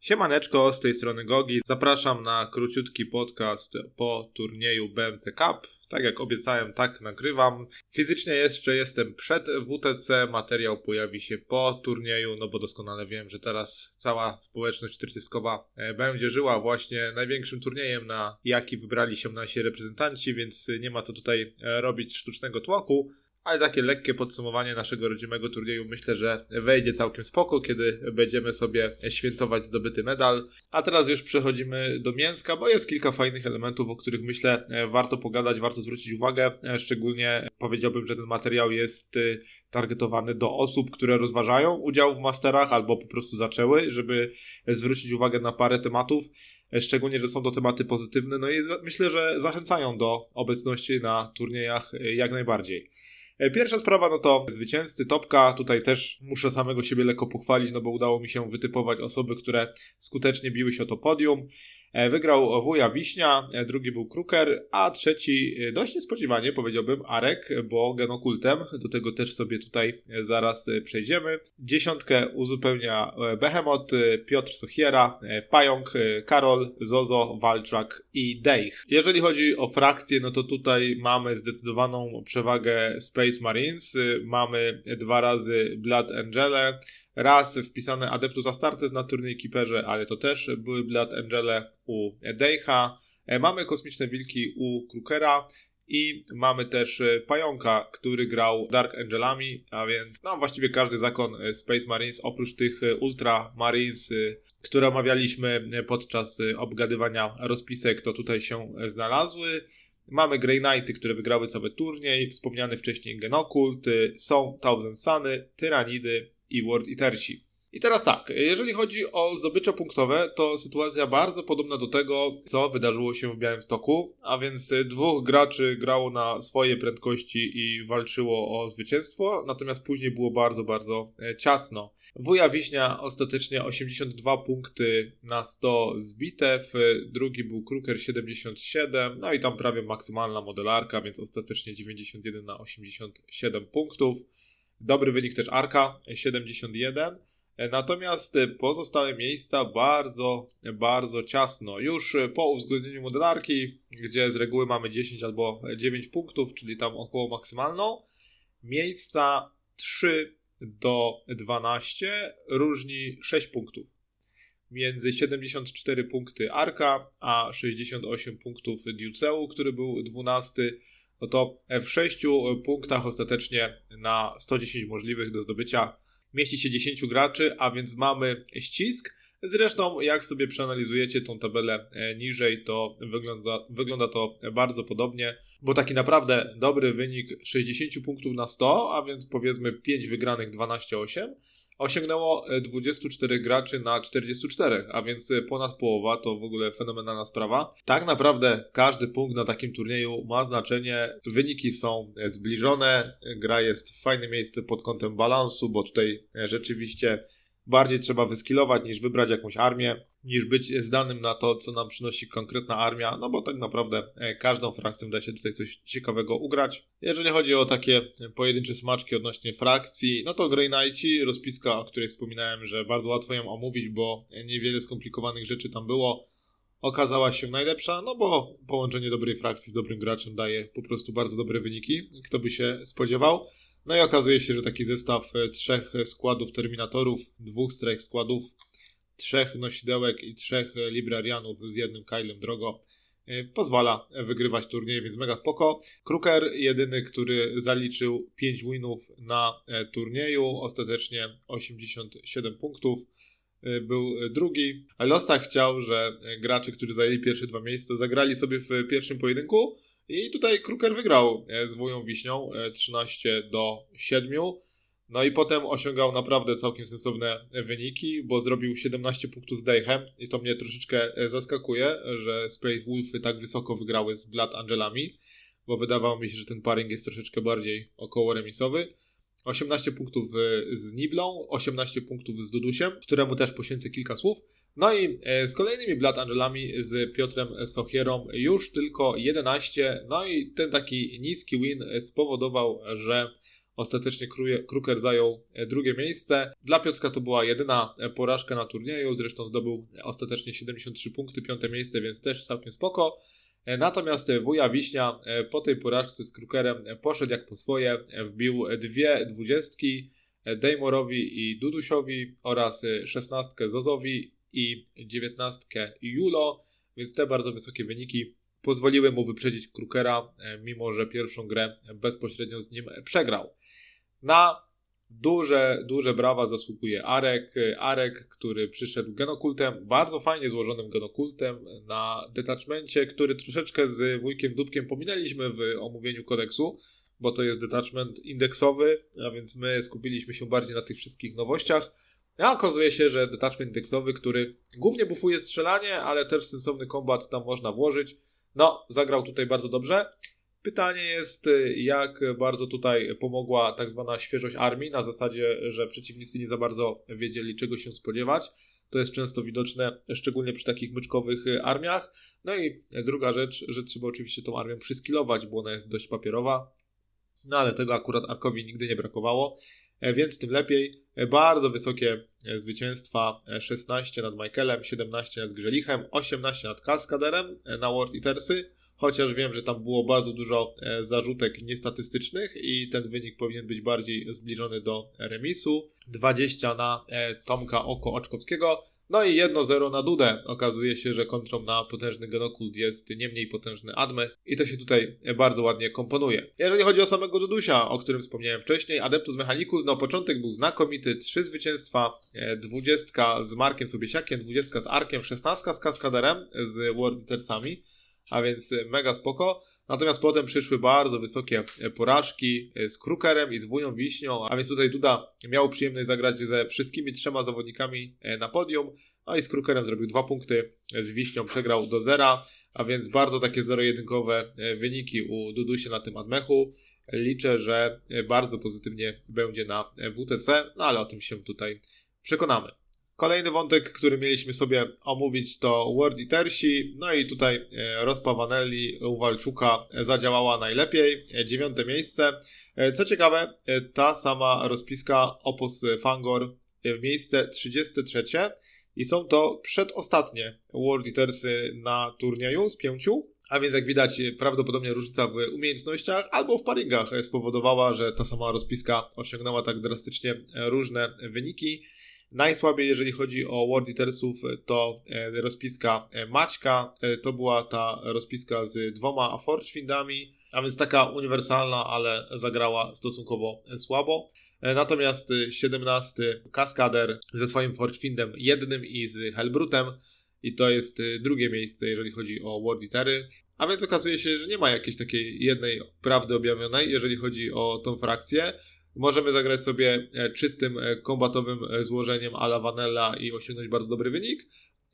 Siemaneczko, z tej strony Gogi. Zapraszam na króciutki podcast po turnieju BMC Cup. Tak jak obiecałem, tak nagrywam. Fizycznie jeszcze jestem przed WTC, materiał pojawi się po turnieju, no bo doskonale wiem, że teraz cała społeczność trzycyskowa e, będzie żyła właśnie największym turniejem, na jaki wybrali się nasi reprezentanci, więc nie ma co tutaj e, robić sztucznego tłoku ale takie lekkie podsumowanie naszego rodzimego turnieju myślę, że wejdzie całkiem spoko, kiedy będziemy sobie świętować zdobyty medal. A teraz już przechodzimy do mięska, bo jest kilka fajnych elementów, o których myślę e, warto pogadać, warto zwrócić uwagę. E, szczególnie powiedziałbym, że ten materiał jest e, targetowany do osób, które rozważają udział w masterach albo po prostu zaczęły, żeby zwrócić uwagę na parę tematów szczególnie, że są to tematy pozytywne, no i myślę, że zachęcają do obecności na turniejach jak najbardziej. E, pierwsza sprawa, no to zwycięzcy, topka. Tutaj też muszę samego siebie lekko pochwalić, no bo udało mi się wytypować osoby, które skutecznie biły się o to podium. E, wygrał wuja Wiśnia, e, drugi był Kruker, a trzeci e, dość niespodziewanie powiedziałbym Arek, bo genokultem. Do tego też sobie tutaj zaraz przejdziemy. Dziesiątkę uzupełnia Behemoth, Piotr Sochiera, Pająk, Karol, Zozo, Walczak i Deich. Jeżeli chodzi o frakcje, no to tutaj mamy zdecydowaną przewagę Space Marines. Mamy dwa razy Blood Angele, raz wpisane Adeptus Astartes na turniej Keeperze, ale to też były Blood Angele u Deicha. E, mamy Kosmiczne Wilki u Krukera i mamy też e, Pająka, który grał Dark Angelami, a więc no właściwie każdy zakon e, Space Marines oprócz tych Ultra Marines, które omawialiśmy podczas obgadywania rozpisek, to tutaj się znalazły. Mamy Grey Knighty, które wygrały cały turniej, wspomniany wcześniej Genokult, są Thousand Suny, Tyranidy, i World Eatersi. I teraz tak, jeżeli chodzi o zdobycze punktowe, to sytuacja bardzo podobna do tego, co wydarzyło się w Białymstoku, a więc dwóch graczy grało na swoje prędkości i walczyło o zwycięstwo, natomiast później było bardzo, bardzo e, ciasno. Wuja Wiśnia ostatecznie 82 punkty na 100 z bitew, drugi był Kruker 77, no i tam prawie maksymalna modelarka, więc ostatecznie 91 na 87 punktów. Dobry wynik też Arka 71. Natomiast pozostałe miejsca bardzo, bardzo ciasno. Już po uwzględnieniu modelarki, gdzie z reguły mamy 10 albo 9 punktów, czyli tam około maksymalną, miejsca 3 do 12 różni 6 punktów. Między 74 punkty Arka, a 68 punktów Diuceu, który był 12 no to w 6 punktach ostatecznie na 110 możliwych do zdobycia mieści się 10 graczy, a więc mamy ścisk. Zresztą, jak sobie przeanalizujecie tą tabelę e, niżej, to wygląda, wygląda to bardzo podobnie, bo taki naprawdę dobry wynik 60 punktów na 100, a więc powiedzmy 5 wygranych, 12-8 osiągnęło 24 e, graczy na 44, a więc e, ponad połowa to w ogóle fenomenalna sprawa. Tak naprawdę każdy punkt na takim turnieju ma znaczenie, wyniki są e, zbliżone, gra jest w fajne miejsce pod kątem balansu, bo tutaj rzeczywiście bardziej trzeba wyskilować niż wybrać jakąś armię, niż być zdanym na to, co nam przynosi konkretna armia, no bo tak naprawdę e, każdą frakcją da się tutaj coś ciekawego ugrać. Jeżeli chodzi o takie pojedyncze smaczki odnośnie frakcji, no to Grey Knighti, rozpiska, o której wspominałem, że bardzo łatwo ją omówić, bo niewiele skomplikowanych rzeczy tam było, okazała się najlepsza, no bo połączenie dobrej frakcji z dobrym graczem daje po prostu bardzo dobre wyniki, kto by się spodziewał. No i okazuje się, że taki zestaw e, trzech składów Terminatorów, dwóch z trzech składów, trzech nosidełek i trzech e, librarianów z jednym Kylem drogo e, pozwala wygrywać turniej, więc mega spoko. Kruker jedyny, który zaliczył 5 winów na turnieju, ostatecznie 87 punktów był drugi. Losta chciał, że gracze, którzy zajęli pierwsze dwa miejsca, zagrali sobie w pierwszym pojedynku, i tutaj Kruker wygrał e, z Wują Wiśnią 13 e, do 7. No i potem osiągał naprawdę całkiem sensowne wyniki, bo zrobił 17 punktów z Deichem i to mnie troszeczkę e, zaskakuje, że Space Wolfy tak wysoko wygrały z Blood Angelami, bo wydawało mi się, że ten paring jest troszeczkę bardziej około remisowy. 18 punktów z Niblą, 18 punktów z Dudusiem, któremu też poświęcę kilka słów. No i e, z kolejnymi Blood Angelami, z Piotrem Sochierą już tylko 11. No i ten taki niski win spowodował, że Ostatecznie Kruker zajął e, drugie miejsce. Dla Piotrka to była jedyna e, porażka na turnieju, zresztą zdobył ostatecznie 73 punkty, piąte miejsce, więc też całkiem spoko. E, Natomiast e, wuja Wiśnia e, po tej porażce z Krukerem e, poszedł jak po swoje, e, wbił dwie dwudziestki e, Dejmorowi i Dudusiowi oraz e, szesnastkę Zozowi i dziewiętnastkę Julo, więc te bardzo wysokie wyniki pozwoliły mu wyprzedzić Krukera, e, mimo że pierwszą grę bezpośrednio z nim przegrał. Na duże, duże brawa zasługuje Arek. Arek, który przyszedł genokultem, bardzo fajnie złożonym genokultem na detachmencie, który troszeczkę z wujkiem Dubkiem pominęliśmy w omówieniu kodeksu, bo to jest detachment indeksowy, a więc my skupiliśmy się bardziej na tych wszystkich nowościach. A okazuje się, że detachment indeksowy, który głównie bufuje strzelanie, ale też sensowny kombat tam można włożyć, no, zagrał tutaj bardzo dobrze. Pytanie jest, jak bardzo tutaj pomogła tak zwana świeżość armii, na zasadzie, że przeciwnicy nie za bardzo wiedzieli, czego się spodziewać. To jest często widoczne, szczególnie przy takich myczkowych y, armiach. No i druga rzecz, że trzeba oczywiście tą armią przyskilować, bo ona jest dość papierowa. No ale tego akurat Arkowi nigdy nie brakowało, e, więc tym lepiej. E, Bardzo wysokie e, zwycięstwa, e, 16 nad Michaelem, 17 nad Grzelichem, 18 nad Kaskaderem e, na World Eatersy chociaż wiem, że tam było bardzo dużo e, zarzutek niestatystycznych i ten wynik powinien być bardziej zbliżony do remisu. 20 na e, Tomka Oko Oczkowskiego, no i 1-0 na Dudę. Okazuje się, że kontrą na potężny Genokult jest nie mniej potężny Admech i to się tutaj e, bardzo ładnie komponuje. Jeżeli chodzi o samego Dudusia, o którym wspomniałem wcześniej, Adeptus Mechanicus, no początek był znakomity, trzy zwycięstwa, 20 z Markiem Sobiesiakiem, 20 z Arkiem, 16 z Kaskaderem, z World a więc e, mega spoko. Natomiast potem przyszły bardzo wysokie e, porażki e, z Krukerem i z Wują Wiśnią, a więc tutaj Duda miał przyjemność zagrać ze wszystkimi trzema zawodnikami e, na podium, a i z Krukerem zrobił dwa punkty, z Wiśnią przegrał do zera, a więc bardzo takie zero-jedynkowe wyniki u Dudusia na tym Admechu. Liczę, że bardzo pozytywnie będzie na WTC, no ale o tym się tutaj przekonamy. Kolejny wątek, który mieliśmy sobie omówić to World Eatersi, no i tutaj e, Rospa Vanelli u Walczuka e, zadziałała najlepiej, e, dziewiąte miejsce. Co ciekawe, ta sama rozpiska Opus Fangor e, miejsce 33 i są to przedostatnie World Eatersy na turnieju z pięciu. A więc jak widać, prawdopodobnie różnica w umiejętnościach albo w paringach spowodowała, że ta sama rozpiska osiągnęła tak drastycznie różne wyniki. Najsłabiej, jeżeli chodzi o World Eatersów, to e, rozpiska e, Maćka. E, To była ta rozpiska z dwoma Forgewindami, a więc taka uniwersalna, ale zagrała stosunkowo słabo. Natomiast e, 17 Kaskader ze swoim Forgewindem jednym i z Hellbrutem. I to jest drugie miejsce, jeżeli chodzi o World Eatery. A więc okazuje się, że nie ma jakiejś takiej jednej prawdy objawionej, jeżeli chodzi o tą frakcję. Możemy zagrać sobie e, czystym, e, kombatowym e, złożeniem a la Vanilla i osiągnąć bardzo dobry wynik.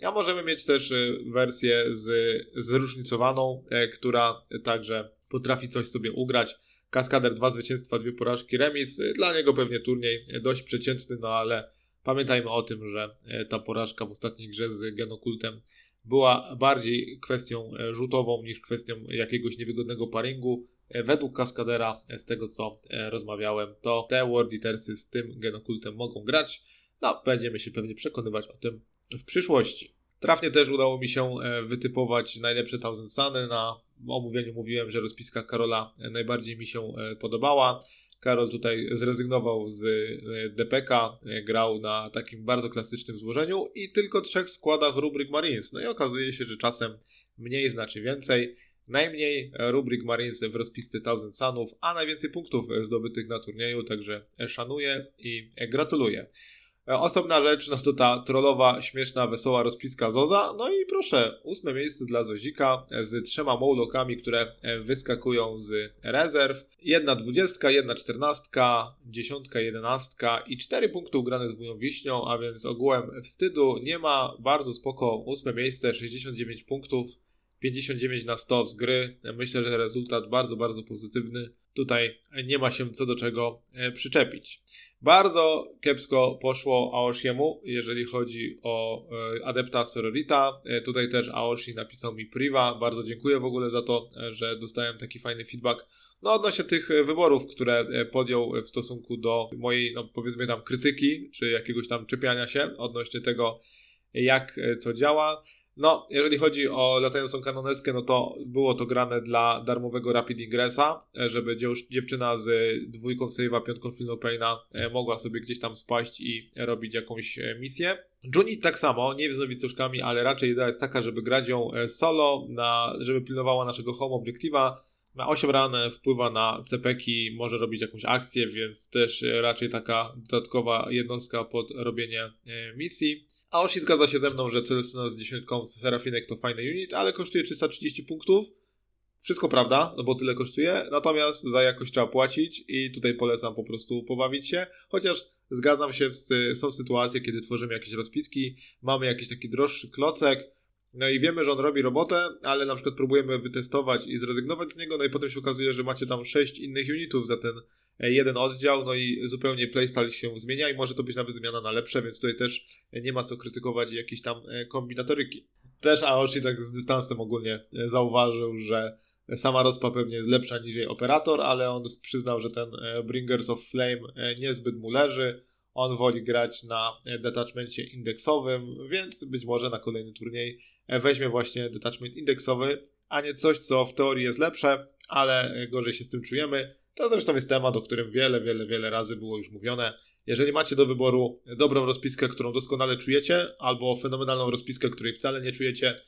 A możemy mieć też wersję z, zróżnicowaną, która także potrafi coś sobie ugrać. Kaskader, dwa zwycięstwa, dwie porażki, remis. Dla niego pewnie turniej dość przeciętny, no ale pamiętajmy o tym, że ta porażka w ostatniej grze z Genokultem była bardziej kwestią rzutową niż kwestią jakiegoś niewygodnego paringu. E, Według Kaskadera, e, z tego co e, rozmawiałem, to te World Eatersy z tym genokultem mogą grać. No, będziemy się pewnie przekonywać o tym w przyszłości. Trafnie też udało mi się wytypować najlepsze Thousand Suny. Na omówieniu mówiłem, że rozpiska Karola najbardziej mi się podobała. Karol tutaj zrezygnował z DPK, grał na takim bardzo klasycznym złożeniu i tylko trzech składach rubryk Marines. No i okazuje się, że czasem mniej znaczy więcej. Najmniej rubryk Marines w rozpisce Thousand Sunów, a najwięcej punktów zdobytych na turnieju, także szanuję i gratuluję. Osobna rzecz, no to ta trollowa, śmieszna, wesoła rozpiska Zoza. No i proszę, ósme miejsce dla Zozika z trzema Mowlokami, które wyskakują z rezerw. Jedna dwudziestka, jedna czternastka, dziesiątka, jedenastka i cztery punkty ugrane z wują wiśnią, a więc ogółem wstydu nie ma. Bardzo spoko, ósme miejsce, 69 punktów. 59 na 100 z gry. Myślę, że rezultat bardzo, bardzo pozytywny. Tutaj nie ma się co do czego e, przyczepić. Bardzo kiepsko poszło Aoshiemu, jeżeli chodzi o e, adepta Sororita. E, tutaj też Aoshi napisał mi priva. Bardzo dziękuję w ogóle za to, że dostałem taki fajny feedback. No odnośnie tych wyborów, które podjął w stosunku do mojej, no powiedzmy tam krytyki, czy jakiegoś tam czepiania się odnośnie tego, jak co działa. No, jeżeli chodzi o latającą kanoneskę, no to było to grane dla darmowego Rapid Ingressa, e, żeby dziewczyna z dwójką save'a, piątką Philopena e, mogła sobie gdzieś tam spaść i robić jakąś e, misję. Junit tak samo, nie z nowicjuszkami, ale raczej idea jest taka, żeby grać ją solo, na, żeby pilnowała naszego home objective'a. Na 8 ran wpływa na cepeki, może robić jakąś akcję, więc też raczej taka dodatkowa jednostka pod robienie e, misji. Aoshi zgadza się ze mną, że Celestina z dziesiątką Serafinek to fajny unit, ale kosztuje 330 punktów. Wszystko prawda, no bo tyle kosztuje, natomiast za jakość trzeba płacić i tutaj polecam po prostu pobawić się, chociaż zgadzam się, są sytuacje, kiedy tworzymy jakieś rozpiski, mamy jakiś taki droższy klocek, no i wiemy, że on robi robotę, ale na przykład próbujemy wytestować i zrezygnować z niego, no i potem się okazuje, że macie tam 6 innych unitów za ten jeden oddział, no i zupełnie playstyle się zmienia i może to być nawet zmiana na lepsze, więc tutaj też nie ma co krytykować jakiejś tam e, kombinatoryki. Też Aoshi tak z dystansem ogólnie e, zauważył, że sama rozpa pewnie jest lepsza niż jej operator, ale on przyznał, że ten e, Bringers of Flame niezbyt mu leży. On woli grać na detachmencie indeksowym, więc być może na kolejny turniej weźmie właśnie detachment indeksowy, a nie coś, co w teorii jest lepsze, ale gorzej się z tym czujemy. To zresztą jest temat, o którym wiele, wiele, wiele razy było już mówione. Jeżeli macie do wyboru dobrą rozpiskę, którą doskonale czujecie, albo fenomenalną rozpiskę, której wcale nie czujecie,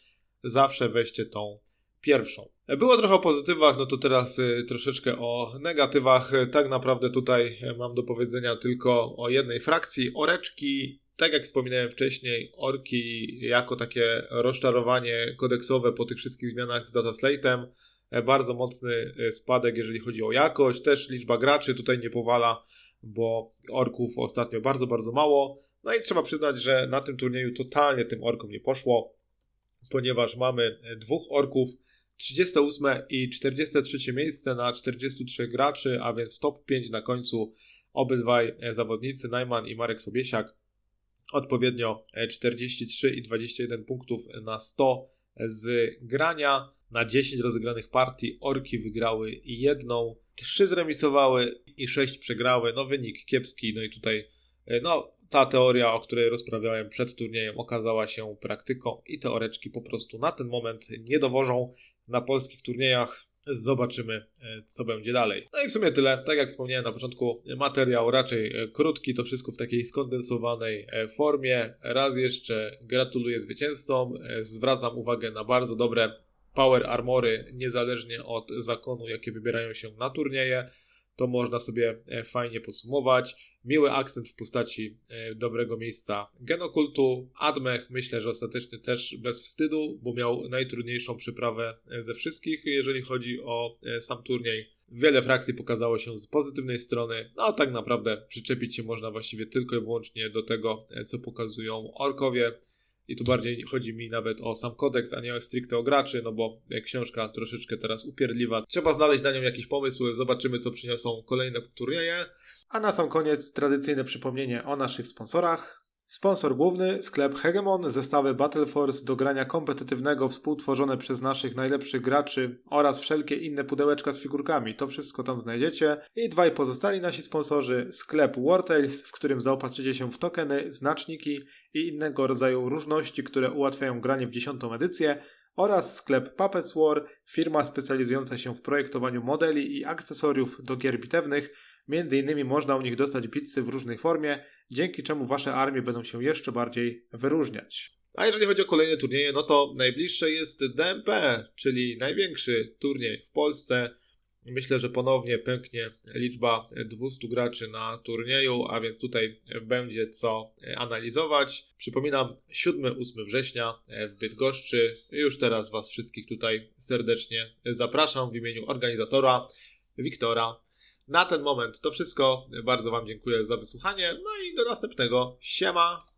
zawsze weźcie tą pierwszą. Było trochę o pozytywach, no to teraz y, troszeczkę o negatywach. Tak naprawdę tutaj y, mam do powiedzenia tylko o jednej frakcji. Oreczki, tak jak wspominałem wcześniej, orki jako takie rozczarowanie kodeksowe po tych wszystkich zmianach z data slate'em. E, Bardzo mocny y, spadek, jeżeli chodzi o jakość. Też liczba graczy tutaj nie powala, bo orków ostatnio bardzo, bardzo mało. No i trzeba przyznać, że na tym turnieju totalnie tym orkom nie poszło, ponieważ mamy e, dwóch orków, 38 i 43 miejsce na 43 graczy, a więc top 5 na końcu obydwaj e, zawodnicy, Najman i Marek Sobiesiak. Odpowiednio e, 43 i 21 punktów na 100 z grania. Na 10 rozegranych partii orki wygrały jedną, 3 zremisowały i 6 przegrały. No wynik kiepski, no i tutaj e, no ta teoria, o której rozprawiałem przed turniejem, okazała się praktyką i te oreczki po prostu na ten moment nie dowożą na polskich turniejach. Zobaczymy, e, co będzie dalej. No i w sumie tyle. Tak jak wspomniałem na początku, materiał raczej e, krótki, to wszystko w takiej skondensowanej formie. Raz jeszcze gratuluję zwycięzcom. Zwracam uwagę na bardzo dobre power armory, niezależnie od zakonu, jakie wybierają się na turnieje. To można sobie e, fajnie podsumować. Miły akcent w postaci e, dobrego miejsca genokultu. Admech myślę, że ostatecznie też bez wstydu, bo miał najtrudniejszą przyprawę e, ze wszystkich, jeżeli chodzi o sam turniej. Wiele frakcji pokazało się z pozytywnej strony, no a tak naprawdę przyczepić się można właściwie tylko i wyłącznie do tego, co pokazują orkowie. I tu bardziej chodzi mi nawet o sam kodeks, a nie stricte o graczy, no bo książka troszeczkę teraz upierdliwa. Trzeba znaleźć na nią jakiś pomysł, zobaczymy co przyniosą kolejne turnieje. A na sam koniec tradycyjne przypomnienie o naszych sponsorach. Sponsor główny, sklep Hegemon, zestawy Battle Force do grania kompetytywnego współtworzone przez naszych najlepszych graczy oraz wszelkie inne pudełeczka z figurkami. To wszystko tam znajdziecie. I dwaj pozostali nasi sponsorzy, sklep Wartales, w którym zaopatrzycie się w tokeny, znaczniki i innego rodzaju różności, które ułatwiają granie w dziesiątą edycję oraz sklep Puppets War, firma specjalizująca się w projektowaniu modeli i akcesoriów do gier bitewnych. Między innymi można u nich dostać bitsy w różnej formie, dzięki czemu wasze armie będą się jeszcze bardziej wyróżniać. A jeżeli chodzi o kolejne turnieje, no to najbliższe jest DMP, czyli największy turniej w Polsce. Myślę, że ponownie pęknie liczba 200 graczy na turnieju, a więc tutaj będzie co analizować. Przypominam, 7-8 września w Bydgoszczy. Już teraz Was wszystkich tutaj serdecznie zapraszam w imieniu organizatora Wiktora. Na ten moment to wszystko. Bardzo Wam dziękuję za wysłuchanie. No i do następnego. Siema!